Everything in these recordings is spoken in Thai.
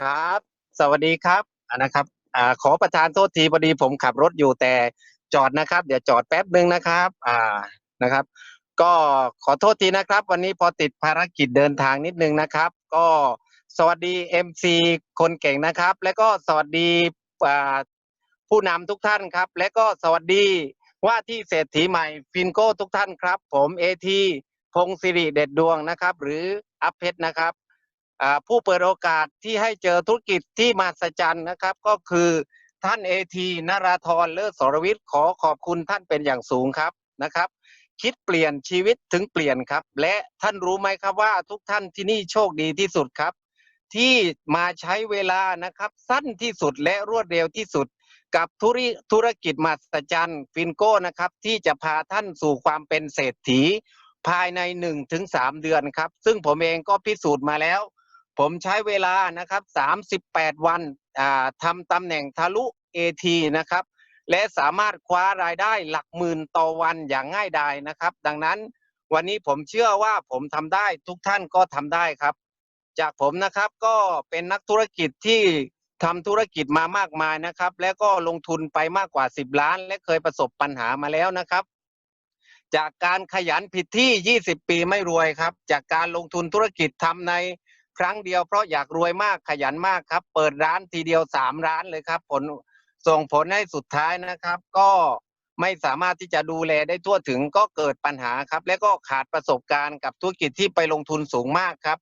ครับ สวัสดีครับนะครับอ่าขอประทานโทษทีพอดีผมขับรถอยู่แต่จอดนะครับ เดี๋ยวจอดแป๊บหนึ่งนะครับอ่านะครับ ก็ขอโทษทีนะครับ วันนี้พอติดภารกิจเดินทางนิดนึงนะครับ ก็สวัสดี MC คนเก่งนะครับ และก็สวัสดีอ่าผู้นำทุกท่านครับ และก็สวัสดีว่าที่เศรษฐีใหม่ฟินโก้ทุกท่านครับ ผมเอทีพงศิริเด็ดดวงนะครับ หรืออัพเพชรนะครับ ผู้เปิดโอกาสที่ให้เจอธุรกิจที่มหัศจรรย์นะครับ ก็คือท่านเอทีนราธรเลิศสรวิทย์ขอขอบคุณท่านเป็นอย่างสูงครับนะครับ คิดเปลี่ยนชีวิตถึงเปลี่ยนครับ และท่านรู้ไหมครับว่าทุกท่านที่นี่โชคดีที่สุดครับ ที่มาใช้เวลานะครับ สั้นที่สุดและรวดเร็วที่สุดกับธุรธุรกิจมหัศจรรย์ฟินโก้นะครับ ที่จะพาท่านสู่ความเป็นเศรษฐี ภายใน1นถึงสเดือนครับ ซึ่งผมเองก็พิสูจน์มาแล้ว ผมใช้เวลานะครับ 38 วันอ่าทำตำแหน่งทะลุ AT นะครับ และสามารถคว้ารายได้หลักหมื่นต่อวันอย่างง่ายดายนะครับ ดังนั้นวันนี้ผมเชื่อว่าผมทำได้ทุกท่านก็ทำได้ครับ จากผมนะครับก็เป็นนักธุรกิจที่ทำธุรกิจมามากมายนะครับ แล้วก็ลงทุนไปมากกว่า 10 ล้าน และเคยประสบปัญหามาแล้วนะครับ จากการขยันผิดที่ 20 ปีไม่รวยครับ จากการลงทุนธุรกิจทำใน ครั้งเดียวเพราะอยากรวยมากขยันมากครับ เปิดร้านทีเดียว3ร้านเลยครับ ผลส่งผลให้สุดท้ายนะครับ ก็ไม่สามารถที่จะดูแลได้ทั่วถึงก็เกิดปัญหาครับ และก็ขาดประสบการณ์กับธุรกิจที่ไปลงทุนสูงมากครับ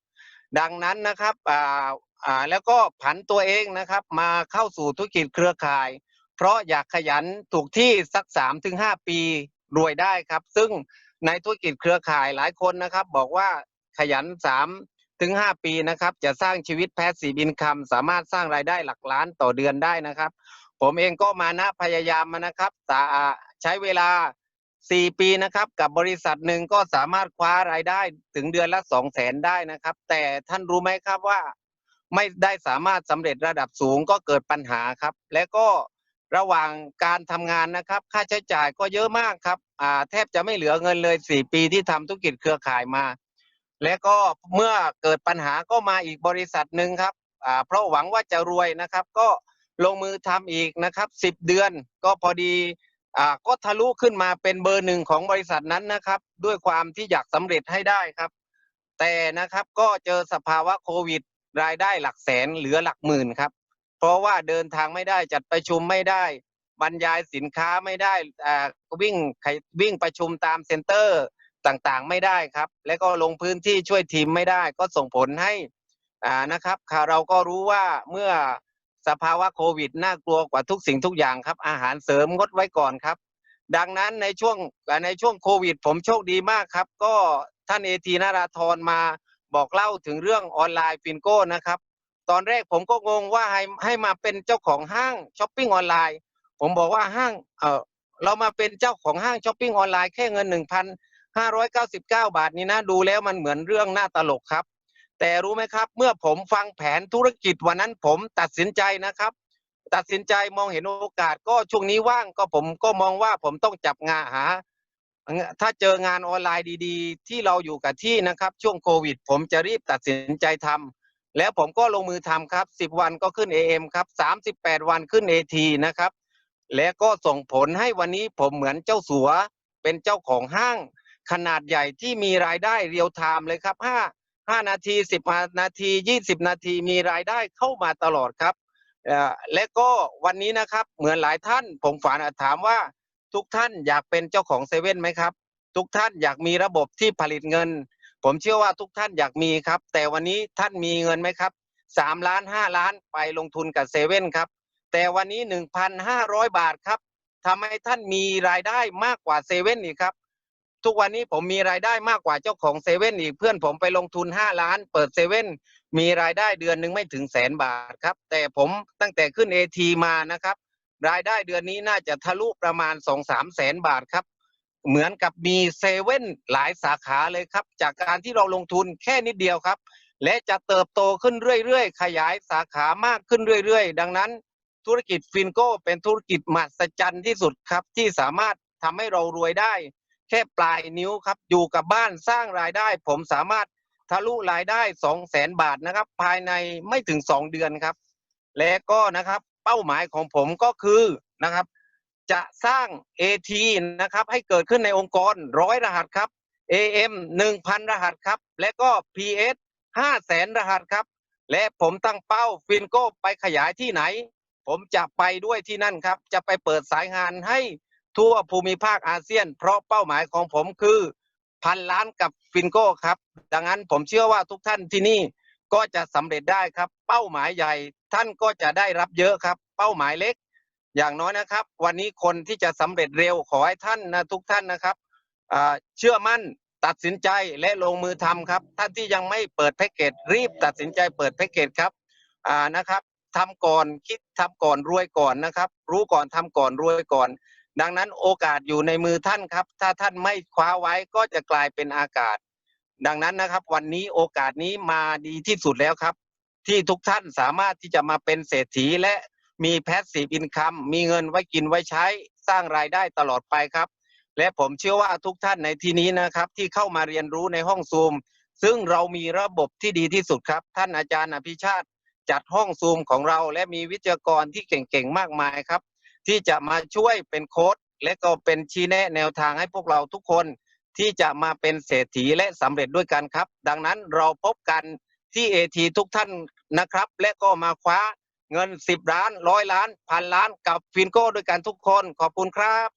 ดังนั้นนะครับอ่าอ่าแล้วก็ผันตัวเองนะครับ มาเข้าสู่ธุรกิจเครือข่าย เพราะอยากขยันถูกที่สัก3-5ถึงปีรวยได้ครับ ซึ่งในธุรกิจเครือข่ายหลายคนนะครับ บอกว่าขยัน3 ถึง 5 ปีนะครับ จะสร้างชีวิตแพสซีบินคำสามารถสร้างรายได้หลักล้านต่อเดือนได้นะครับ ผมเองก็มานะพยายามมานะครับใช้เวลา 4 ปีนะครับ กับบริษัทหนึ่งก็สามารถคว้ารายได้ถึงเดือนละ 2 0 0แสนได้นะครับ แต่ท่านรู้ไหมครับว่า ไม่ได้สามารถสำเร็จระดับสูงก็เกิดปัญหาครับ และก็ระหว่างการทำงานนะครับ ค่าใช้จ่ายก็เยอะมากครับแทบจะไม่เหลือเงินเลย 4 ปีที่ทำธุรกิจเครือข่ายมา และก็เมื่อเกิดปัญหาก็มาอีกบริษัทหนึ่งครับอ่าเพราะหวังว่าจะรวยนะครับ ก็ลงมือทำอีกนะครับ10เดือนก็พอดีอ่าก็ทะลุขึ้นมาเป็นเบอร์หนึ่งของบริษัทนั้นนะครับ ด้วยความที่อยากสำเร็จให้ได้ครับ แต่นะครับก็เจอสภาวะโควิด รายได้หลักแสนเหลือหลักหมื่นครับ เพราะว่าเดินทางไม่ได้จัดประชุมไม่ได้ บรรยายสินค้าไม่ได้อ่าวิ่งวิ่งประชุมตามเซ็นเตอร์ ต่างๆไม่ได้ครับ และก็ลงพื้นที่ช่วยทีมไม่ได้ ก็ส่งผลให้อ่านะครับเราก็รู้ว่าเมื่อสภาวะโควิดน่ากลัวกว่าทุกสิ่งทุกอย่างครับ อาหารเสริมงดไว้ก่อนครับ ดังนั้นในช่วงในช่วงโควิด ผมโชคดีมากครับ ก็ท่านเอทีนาราธรมาบอกเล่าถึงเรื่องออนไลน์ฟินโก้นะครับ ตอนแรกผมก็งงว่าให้ให้มาเป็นเจ้าของห้างช้อปปิ้งออนไลน์ ผมบอกว่าห้างเออเรามาเป็นเจ้าของห้างช้อปปิ้งออนไลน์แค่เงินหนึ่งพัน 599 บาทนี่นะดูแล้วมันเหมือนเรื่องน่าตลกครับ แต่รู้ไหมครับ เมื่อผมฟังแผนธุรกิจวันนั้นผมตัดสินใจนะครับ ตัดสินใจมองเห็นโอกาสก็ช่วงนี้ว่างก็ผมก็มองว่าผมต้องจับงานหา ถ้าเจองานออนไลน์ดีๆ ที่เราอยู่กับที่นะครับ ช่วงโควิด ผมจะรีบตัดสินใจทำแล้วผมก็ลงมือทำครับ 10 วันก็ขึ้น AM ครับ 38 วันขึ้น AT นะครับ และก็ส่งผลให้วันนี้ผมเหมือนเจ้าสัวเป็นเจ้าของห้าง ขนาดใหญ่ที่มีรายได้เรียวไทม์เลยครับ5 5นาที10นาที20นาทีมีรายได้เข้ามาตลอดครับและก็วันนี้นะครับเหมือนหลายท่าน ผมฝานถามว่าทุกท่านอยากเป็นเจ้าของเซเว่นไหมครับ ทุกท่านอยากมีระบบที่ผลิตเงิน ผมเชื่อว่าทุกท่านอยากมีครับ แต่วันนี้ท่านมีเงินไหมครับสามล้านห้าล้านไปลงทุนกับเซเว่นครับ แต่วันนี้หนึ่งพันห้าร้อยบาทครับทำให้ท่านมีรายได้มากกว่าเซเว่นอีกครับ ทุกวันนี้ผมมีรายได้มากกว่าเจ้าของเซเว่นอีกเพื่อนผมไปลงทุนห้าล้าน เปิดเซเว่นมีรายได้เดือนหนึ่งไม่ถึงแสนบาทครับ แต่ผมตั้งแต่ขึ้นเอทีมานะครับ รายได้เดือนนี้น่าจะทะลุประมาณสองสามแสนบาทครับ เหมือนกับมีเซเว่นหลายสาขาเลยครับ จากการที่เราลงทุนแค่นิดเดียวครับ และจะเติบโตขึ้นเรื่อยๆ ขยายสาขามากขึ้นเรื่อยๆ ดังนั้น ธุรกิจฟินโก้เป็นธุรกิจมหัศจรรย์ที่สุดครับที่สามารถทำให้เรารวยได้ แค่ปลายนิ้วครับ อยู่กับบ้านสร้างรายได้ ผมสามารถทะลุรายได้สองแสนบาทนะครับ ภายในไม่ถึงสองเดือนครับ และก็นะครับ เป้าหมายของผมก็คือนะครับ จะสร้าง AT นะครับ ให้เกิดขึ้นในองค์กรร้อยรหัสครับ AM หนึ่งพันรหัสครับ และก็ PS ห้าแสนรหัสครับ และผมตั้งเป้าฟินโก้ไปขยายที่ไหน ผมจะไปด้วยที่นั่นครับ จะไปเปิดสายงานให้ ทั่วภูมิภาคอาเซียน เพราะเป้าหมายของผมคือพันล้านกับฟินโก้ครับ ดังนั้นผมเชื่อว่าทุกท่านที่นี่ก็จะสำเร็จได้ครับ เป้าหมายใหญ่ท่านก็จะได้รับเยอะครับ เป้าหมายเล็ก อย่างน้อยนะครับ วันนี้คนที่จะสำเร็จเร็วขอให้ท่านนะทุกท่านนะครับเชื่อมั่นตัดสินใจและลงมือทำครับ ท่านที่ยังไม่เปิดแพ็กเกจรีบตัดสินใจเปิดแพ็กเกจครับนะครับทำก่อนคิดทำก่อนรวยก่อนนะครับ รู้ก่อนทำก่อนรวยก่อน ดังนั้นโอกาสอยู่ในมือท่านครับ ถ้าท่านไม่คว้าไว้ก็จะกลายเป็นอากาศ ดังนั้นนะครับ วันนี้โอกาสนี้มาดีที่สุดแล้วครับ ที่ทุกท่านสามารถที่จะมาเป็นเศรษฐีและมีแพสซีฟอินคัมมีเงินไว้กินไว้ใช้สร้างรายได้ตลอดไปครับ และผมเชื่อว่าทุกท่านในที่นี้นะครับ ที่เข้ามาเรียนรู้ในห้องซูม ซึ่งเรามีระบบที่ดีที่สุดครับ ท่านอาจารย์อภิชาติจัดห้องซูมของเราและมีวิทยากรที่เก่งๆมากมายครับ ที่จะมาช่วยเป็นโค้ดและก็เป็นชี้แนะแนวทางให้พวกเราทุกคนที่จะมาเป็นเศรษฐีและสำเร็จด้วยกันครับ ดังนั้นเราพบกันที่เอทีทุกท่านนะครับ และก็มาคว้าเงิน 10 ล้านร้อยล้านพันล้านกับฟินโก้ด้วยกันทุกคนขอบคุณครับ